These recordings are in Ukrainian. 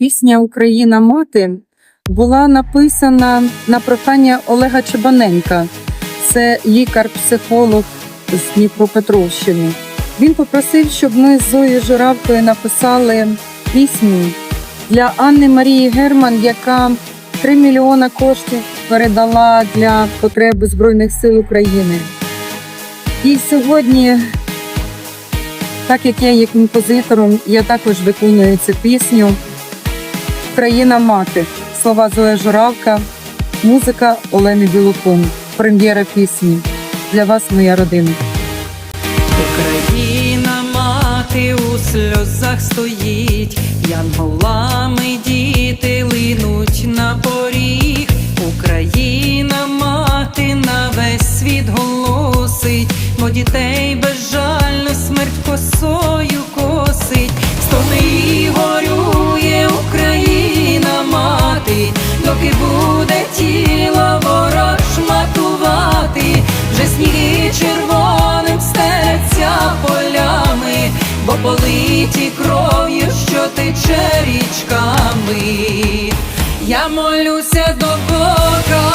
Пісня Україна мати була написана на прохання Олега Чебаненка. Це лікар-психолог з Дніпропетровщини. Він попросив, щоб ми з Зоєю Журавкою написали пісню для Анни Марії Герман, яка 3 мільйона коштів передала для потреби Збройних сил України. І сьогодні, так як я є композитором, я також виконую цю пісню Країна мати. Слова Зоя Журавка, музика Олени Білокун. Прем'єра пісні. Для вас, моя родина. Україна мати у сльозах стоїть, янголами діти линуть на поріг. Україна мати на весь світ голосить, бо дітей безжально смерть косою политі кров'ю, що тече річками. Я молюся до Бога,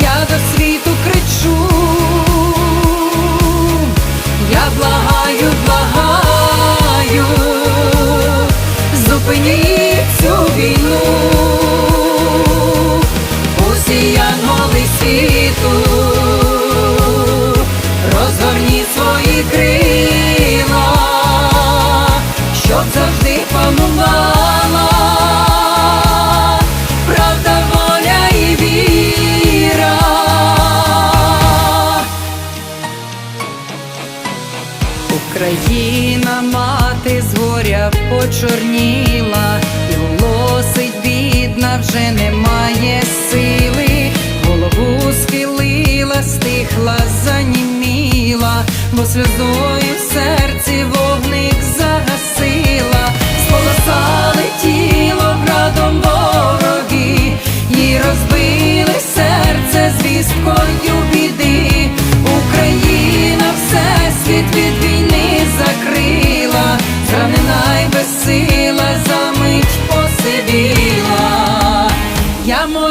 я до світу кричу, я благаю, благаю, зупиніть цю війну, усі янголи світу, Україна мати з горя почорніла, і голосить бідна, вже немає сили, голову схилила, стихла, заніміла, бо сльозою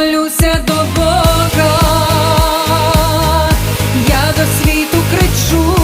молюся до Бога, я до світу кричу,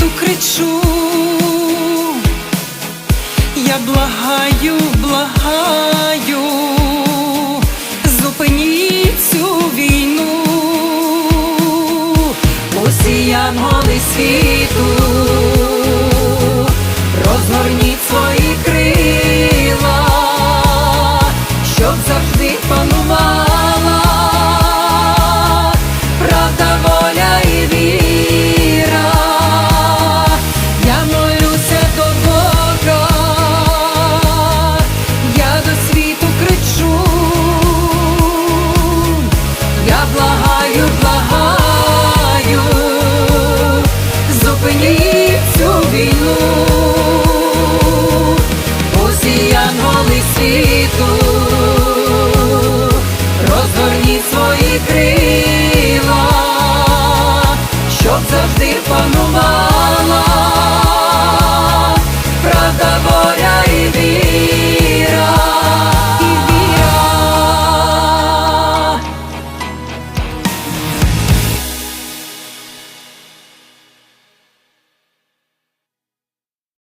світу кричу, я благаю, благаю, зупиніть цю війну, усі янголи світу, завжди панував.